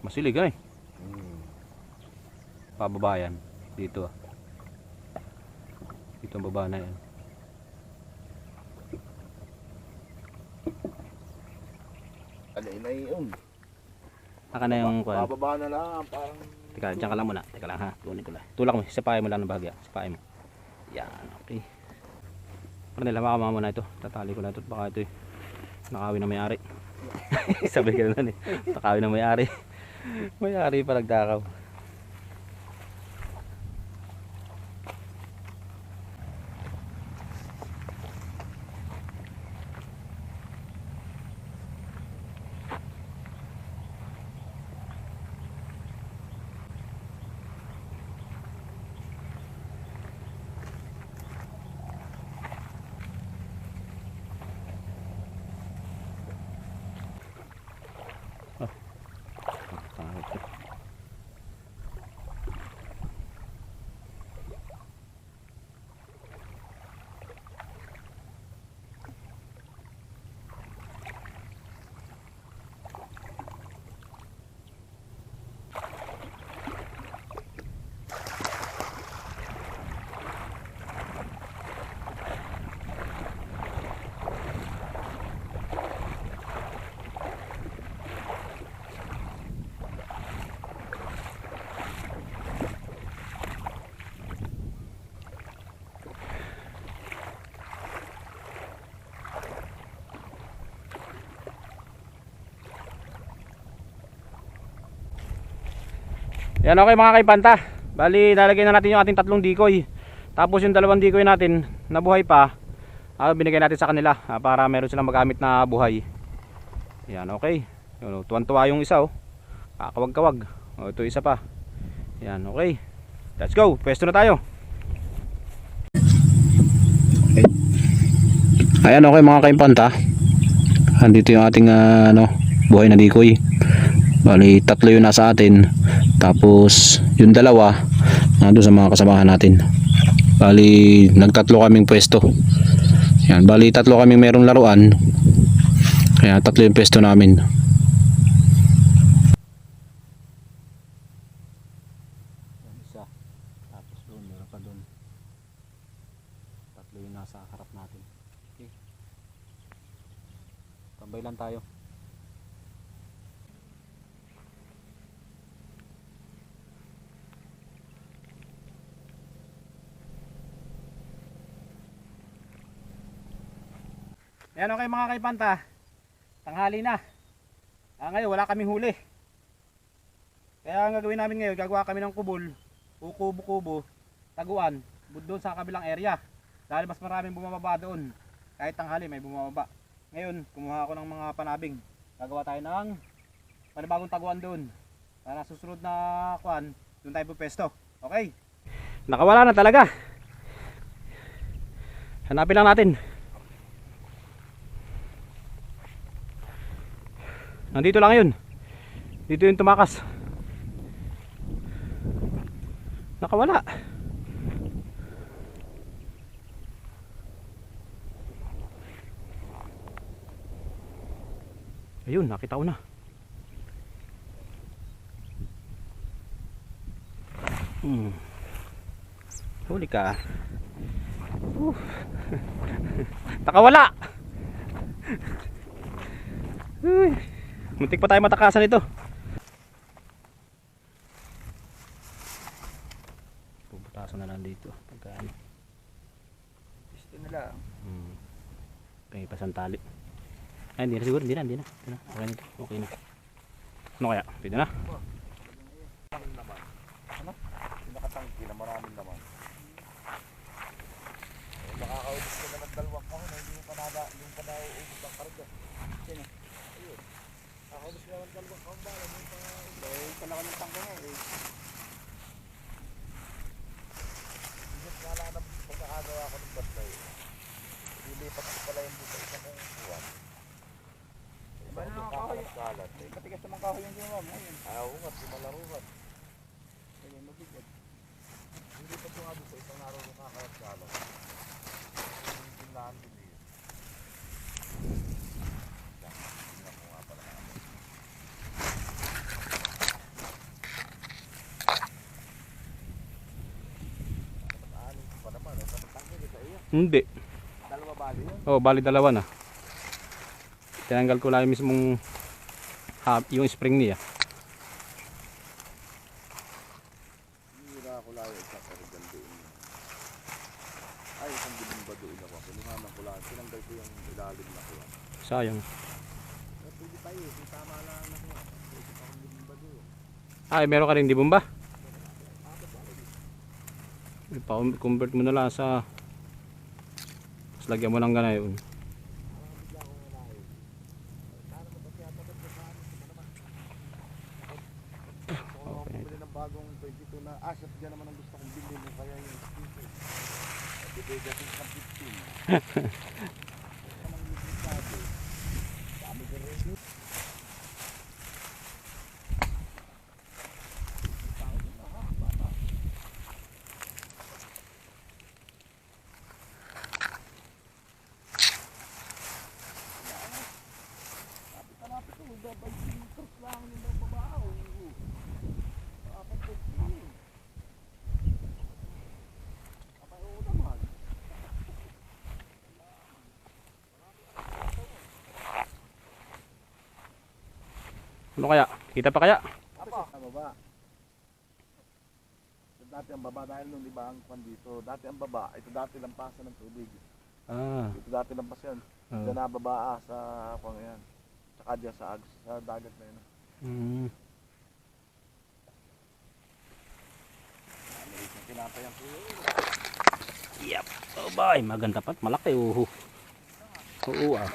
Masilig ay. Hmm. Pababayan. Dito. Dito ang baba na yan. Alay na yun. Naka na yung kwan. Bababa na lang. Parang Teka, dyan ka lang muna. Teka lang ha. Tunin ko lang. Tulak mo. Sipahin mo lang ng bahagya. Sipahin mo. Yan. Okay. Para nila baka muna ito. Tatali ko na ito. Baka ito eh. Nakawi na may-ari. Sabi ka na eh. Nakawi na may-ari. May-ari pa nagdakaw. Takot ka. Yan okay mga kaipanta. Bali, lalagay na natin yung ating tatlong decoy. Tapos yung dalawang decoy natin na buhay pa, ah, binigay natin sa kanila ah, para meron silang magamit na buhay. Yan okay. Yun, oh, Tuwan-tuwa yung isa oh. Kakawag-kawag. Oh, ito isa pa. Yan okay. Let's go. Pwesto na tayo. Ayan okay mga kaimpanta. Andito yung ating ah, ano, buhay na decoy. Bali, tatlo yun nasa atin. Tapos, yung dalawa, nandun sa mga kasamahan natin. Bali, nagtatlo kaming pwesto. Yan, bali, tatlo kaming merong laruan. Kaya tatlo yung pwesto namin. Tatlo yung nasa harap natin. Okay. Tambay lang tayo. Yan okay mga kaipanta. Tanghali na. Ah, ngayon wala kaming huli. Kaya ang gagawin namin ngayon, gagawa kami ng kubol, o kubo-kubo, taguan, doon sa kabilang area. Dahil mas maraming bumababa doon. Kahit tanghali may bumababa. Ngayon, kumuha ako ng mga panabing. Gagawa tayo ng panibagong taguan doon. Para susunod na kwan, doon tayo pupesto. Okay? Nakawala na talaga. Hanapin lang natin. Nandito lang yun. Dito yung tumakas. Nakawala. Ayun, nakita ko na. Hmm. Huli ka. Nakawala. Uy. Muntik pa tayo matakasan ito. Puputasan na lang dito. Pagka ano. gusto nila. Hmm. May pasantali. Ay, hindi na siguro. Hindi na, hindi na. Hindi na. Okay na. Okay na. Ano kaya? Pwede na. Nakatangki na maraming naman. Eh, Nakakaubos ka na ng dalawang kahon. Hindi mo pa nada, hindi mo pa nauubos ang karga. Sino? Ayun. Nakakaubos ka na ng dalawang pa Eh, pala ka ng tangka eh. Hindi nga lang na pagkakagawa ko ng basta eh. Lilipat ko pala yung buta isang kong buwan. Iba na nakakalat. Eh, Matigas naman kahoy yung ginawa mo ngayon. ayaw nga, simalaruhan. Ayun, mabigat. Hindi pa ito nga doon sa isang araw na kakalat-kalat. Yung tindahan din eh. Yan, tingnan ko nga pala. Hindi. Dalawa bali yun. Oh, bali dalawa na. Tinanggal ko lang yung mismong ha, yung spring niya. Ay, isang gulong ba doon ako. Pinuhanan ko lang. Tinanggal ko yung ilalim na ko. Sayang. Eh, pwede tayo. Kung tama lang na. Pwede pa akong gulong ba doon. Ay, meron ka rin di bomba? Pa-convert mo na lang sa Tapos lagyan mo ng ganayon. Ako bumili ng bagong 22 na asset dyan naman ang gusto kong bilhin kaya yung speaker. At ibigay ko sa 15. Ano kaya? Kita pa kaya? Sa baba. Dati ang baba dahil nung iba ang kwan dito. Dati ang baba, ito dati lampasan ng tubig. Ah. Ito dati lampas yan. Oh. Diyan nababa ah, sa kwan yan. Tsaka dyan sa ags, sa dagat na yun. Mm. Tinatayan ko yun. Yep. Oh, bay, maganda pat. Malaki, uhu. Oo, ah.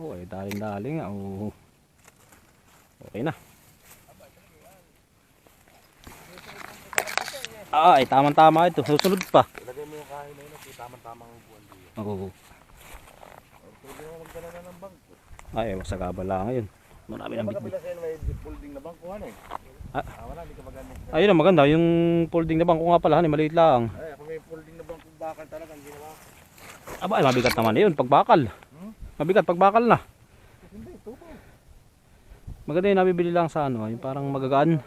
Oo, eh, daling-daling, ah. Oo. Okay na. Ah, ay, tamang-tama ito. Susunod pa. Ilagay mo yung kain na yun, at tamang-tamang upuan dito. Oo. Pwede mo magdala na ng bangko. Ay, sa kabala ngayon. Marami ng Kapag bitbit. kabila sa'yo may folding na bangko, ano eh. Ah. Ah, wala, hindi ka magamit. Ayun na, maganda. Yung folding na bangko nga pala, hani, maliit lang. Ay, ako may folding na bangko bakal talaga, ang ginawa. ko. Aba, ay, mabigat naman yun. Pagbakal. Hmm? Mabigat, pagbakal na. Maganda yung nabibili lang sa ano, yung parang magagaan.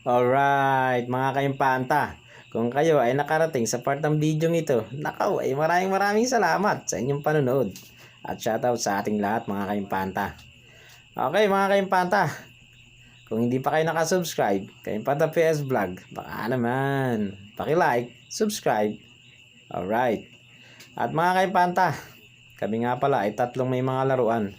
Alright, mga kaimpanta. Kung kayo ay nakarating sa part ng video ito, nakaw ay maraming maraming salamat sa inyong panonood. At shoutout sa ating lahat mga kaimpanta. Okay mga kaimpanta, kung hindi pa kayo nakasubscribe, Kaimpanta PS Vlog, baka naman, paki-like, subscribe. Alright. At mga kaimpanta, kami nga pala ay tatlong may mga laruan.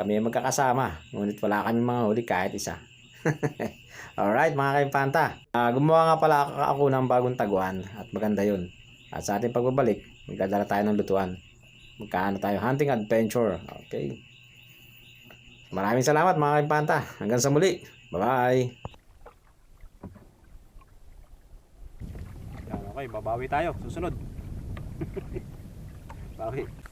Kami ay magkakasama, ngunit wala kami mga huli kahit isa. Alright mga kaimpanta. Ah, gumawa nga pala ako, ng bagong taguan at maganda yun. At sa ating pagbabalik, magdadala tayo ng lutuan. Magkaano tayo? Hunting adventure. Okay. Maraming salamat mga kaimpanta. Hanggang sa muli. Bye-bye. Okay, babawi tayo. Susunod. Bawi.